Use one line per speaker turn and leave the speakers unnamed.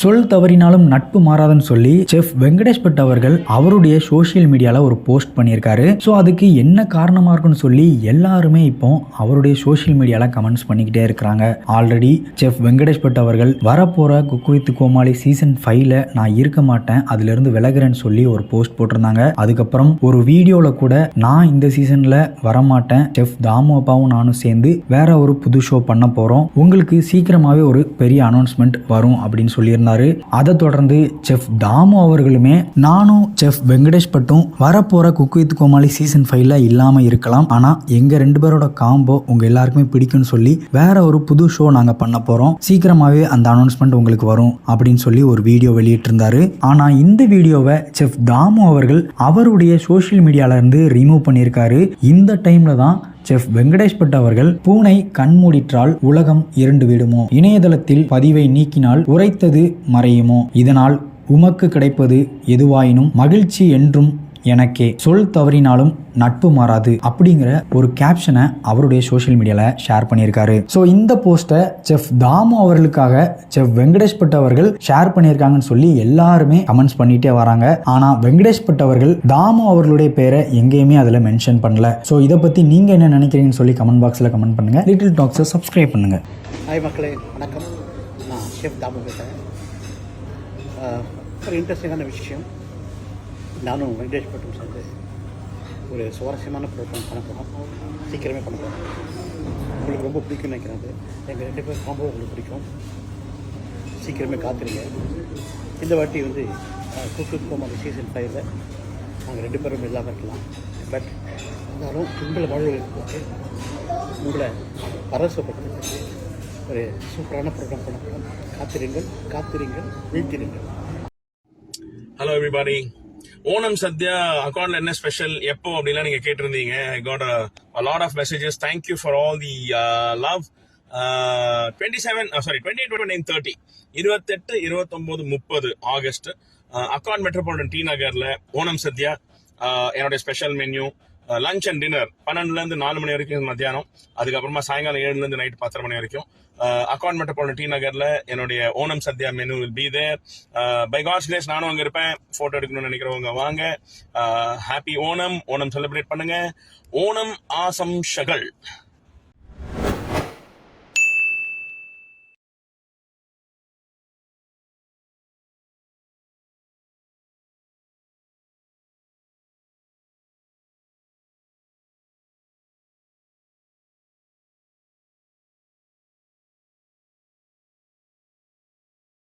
சொல் தவறினாலும் நட்பு மாறாதுன்னு சொல்லி செஃப் வெங்கடேஷ் பட் அவர்கள் அவருடைய சோஷியல் மீடியால ஒரு போஸ்ட் பண்ணியிருக்காரு. ஸோ அதுக்கு என்ன காரணமா இருக்குன்னு சொல்லி எல்லாருமே இப்போ அவருடைய சோஷியல் மீடியால கமெண்ட்ஸ் பண்ணிக்கிட்டே இருக்கிறாங்க. ஆல்ரெடி செஃப் வெங்கடேஷ் பட் அவர்கள் வரப்போற குக் வித் கோமாளி சீசன் ஃபைவ்ல நான் இருக்க மாட்டேன் அதுல இருந்து விலகுறேன்னு சொல்லி ஒரு போஸ்ட் போட்டிருந்தாங்க. அதுக்கப்புறம் ஒரு வீடியோல கூட நான் இந்த சீசன்ல வரமாட்டேன் செஃப் தாமு அப்பாவும் நானும் சேர்ந்து வேற ஒரு புது ஷோ பண்ண போறோம். உங்களுக்கு சீக்கிரமாவே ஒரு பெரிய அனௌன்ஸ்மெண்ட் வரும் அப்படின்னு சொல்லியிருந்தாரு அதை தொடர்ந்து செஃப் தாமு அவர்களுமே நானும் செஃப் வெங்கடேஷ் பட்டும் வரப்போற குக் வித் கோமாளி சீசன் ஃபைவ்ல இல்லாம இருக்கலாம். ஆனா எங்க ரெண்டு பேரோட காம்போ உங்க எல்லாருக்குமே பிடிக்கும்னு சொல்லி வேற ஒரு புது ஷோ நாங்க பண்ண போறோம். சீக்கிரமாவே அந்த அனௌன்ஸ்மெண்ட் உங்களுக்கு வரும் அப்படின்னு சொல்லி ஒரு வீடியோ வெளியிட்டிருந்தாரு. ஆனா இந்த வீடியோவை செஃப் தாமு அவர்கள் அவருடைய சோஷியல் மீடியால இருந்து ரிமூவ் பண்ணியிருக்காரு. இந்த டைம்ல தான் செஃப் வெங்கடேஷ் பட் அவர்கள் பூனை கண்மூடிற்றால் உலகம் இருண்டு விடுமோ? இணையதளத்தில் பதிவை நீக்கினால் உரைத்தது மறையுமோ? இதனால் உமக்கு கிடைப்பது எதுவாயினும் மகிழ்ச்சி என்றும் எனக்கே சொல் தவறினாலும் நட்பு மாறாது அப்படிங்கிற ஒரு கேப்ஷனை அவருடைய சோஷியல் மீடியாவில் ஷேர் பண்ணியிருக்காரு. ஸோ இந்த போஸ்ட்டை செஃப் தாமு அவர்களுக்காக செஃப் வெங்கடேஷ் பட் அவர்கள் ஷேர் பண்ணியிருக்காங்கன்னு சொல்லி எல்லாருமே கமெண்ட்ஸ் பண்ணிட்டே வராங்க. ஆனால் வெங்கடேஷ் பட் அவர்கள் தாமு அவர்களுடைய பேரை எங்கேயுமே அதில் மென்ஷன் பண்ணல. ஸோ இதை பற்றி நீங்கள் என்ன நினைக்கிறீங்கன்னு சொல்லி கமெண்ட் பாக்ஸில் கமெண்ட் பண்ணுங்க. லிட்டில் டாக்ஸை சப்ஸ்கிரைப் பண்ணுங்க.
ஹாய் மக்களே வணக்கம். நான் ஷெஃப் தாமு பேசுகிறேன் ஒரு இன்ட்ரெஸ்டிங்கான விஷயம். நானும் வெங்கடேஷ் பட்டும் சேர்ந்து ஒரு சுவாரஸ்யமான ப்ரோக்ராம் பண்ண போகிறோம் சீக்கிரமே பண்ண போகிறோம் உங்களுக்கு ரொம்ப பிடிக்கும்னு நினைக்கிறேன் அது. எங்கள் ரெண்டு பேர் காம்போ உங்களுக்கு பிடிக்கும். சீக்கிரமே காத்துருங்க. இந்த வாட்டி வந்து குக்கு கோமாளி சீசன் ஃபைவ்ல நாங்கள் ரெண்டு பேரும் இல்லாமல் இருக்கலாம். பட் இருந்தாலும் உங்களை வாழ்வுகளுக்கு உங்களை பரவசப்படுத்துறதுக்கு ஒரு சூப்பரான ப்ரோக்ராம் பண்ண போகிறோம் காத்திருங்கள் காத்திருங்கள் வீழ்த்திருங்கள்
ஹலோ எவ்ரிபாடி ஓணம் சத்யா அக்கௌண்ட்ல என்ன ஸ்பெஷல் எப்போ அப்படிலாம் நீங்க கேட்டிருந்தீங்க? I got a lot of messages thank you for all the love twenty seven sorry twenty twenty nine thirty இருபத்தெட்டு இருபத்தொன்பது முப்பது ஆகஸ்ட். அக்கௌண்ட் மெட்ரோபாலிட்டன் டி நகர்ல ஓணம் சத்யா uh, என்னுடைய special menu lunch and dinner பன்னெண்டுல இருந்து நாலு மணி வரைக்கும் மத்தியானம். அதுக்கப்புறமா சாயங்காலம் ஏழுல இருந்து நைட் பத்தரை மணி வரைக்கும். அக்கௌண்ட் மெட்ரோபாலிட்டன் டி நகர்ல என்னுடைய Onam Sadya menu will be there by God's days நானும் அங்க இருப்பேன். போட்டோ எடுக்கணும்னு நினைக்கிறவங்க வாங்க. ஹாப்பி ஓணம். ஓணம் செலிப்ரேட் பண்ணுங்க. ஓணம் ஆசம் ஷகல்.